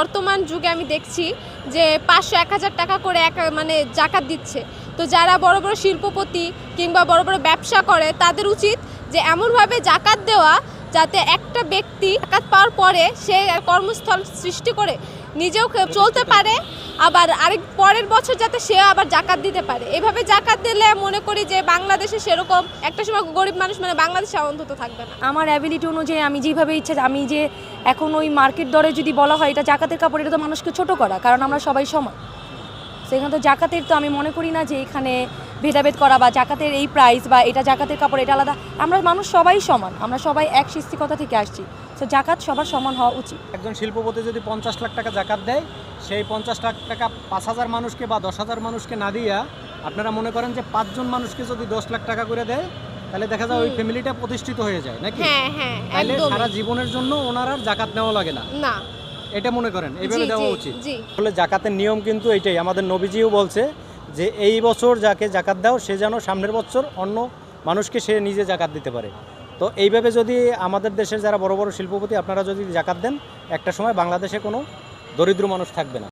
বর্তমান যুগে আমি দেখছি যে পাঁচশো এক হাজার টাকা করে এক মানে জাকাত দিচ্ছে। তো যারা বড় বড় শিল্পপতি কিংবা বড় বড় ব্যবসা করে, তাদের উচিত যে এমনভাবে জাকাত দেওয়া যাতে একটা ব্যক্তি জাকাত পাওয়ার পরে সে কর্মস্থল সৃষ্টি করে, নিজেও চলতে পারে আবার আরেক পরের বছর যাতে সেও আবার জাকাত দিতে পারে। এভাবে জাকাত দিলে মনে করি যে বাংলাদেশে সেরকম একটা সময় গরিব মানুষ মানে বাংলাদেশে অন্তত থাকবে না। আমার অ্যাবিলিটি অনুযায়ী আমি যেভাবে ইচ্ছে, আমি যে এখন ওই মার্কেট দরে যদি বলা হয় এটা জাকাতের কাপড়, এটা তো মানুষকে ছোট করা, কারণ আমরা সবাই সমান। সেখানে তো জাকাতের তো আমি মনে করি না যে এখানে ভেদাভেদ করা বা জাকাতের এই প্রাইস বা এটা জাকাতের কাপড় এটা আলাদা। আমরা মানুষ সবাই সমান আমরা সবাই এক সৃষ্টিকতা থেকে আসছি। তো জাকাত সবার সমান হওয়া উচিত। একজন শিল্পপতি যদি পঞ্চাশ লাখ টাকা জাকাত দেয় সেই পঞ্চাশ লাখ টাকা পাঁচ হাজার মানুষকে বা দশ হাজার মানুষকে না দিয়া আপনারা মনে করেন যে পাঁচজন মানুষকে যদি দশ লাখ টাকা করে দেয় তাহলে দেখা যায় ওই ফ্যামিলিটা প্রতিষ্ঠিত হয়ে যায় নাকি? হ্যাঁ হ্যাঁ তাহলে সারা জীবনের জন্য ওনার আর জাকাত নেওয়া লাগে না। না। এটা মনে করেন এইভাবে দেওয়া উচিত। জাকাতের নিয়ম কিন্তু এইটাই আমাদের নবীজিও বলছে যে এই বছর যাকে জাকাত দাও, সে যেন সামনের বছর অন্য মানুষকে সে নিজে জাকাত দিতে পারে। তো এইভাবে যদি আমাদের দেশের যারা বড় বড় শিল্পপতি, আপনারা যদি জাকাত দেন, একটা সময় বাংলাদেশে কোনো দরিদ্র মানুষ থাকবে না।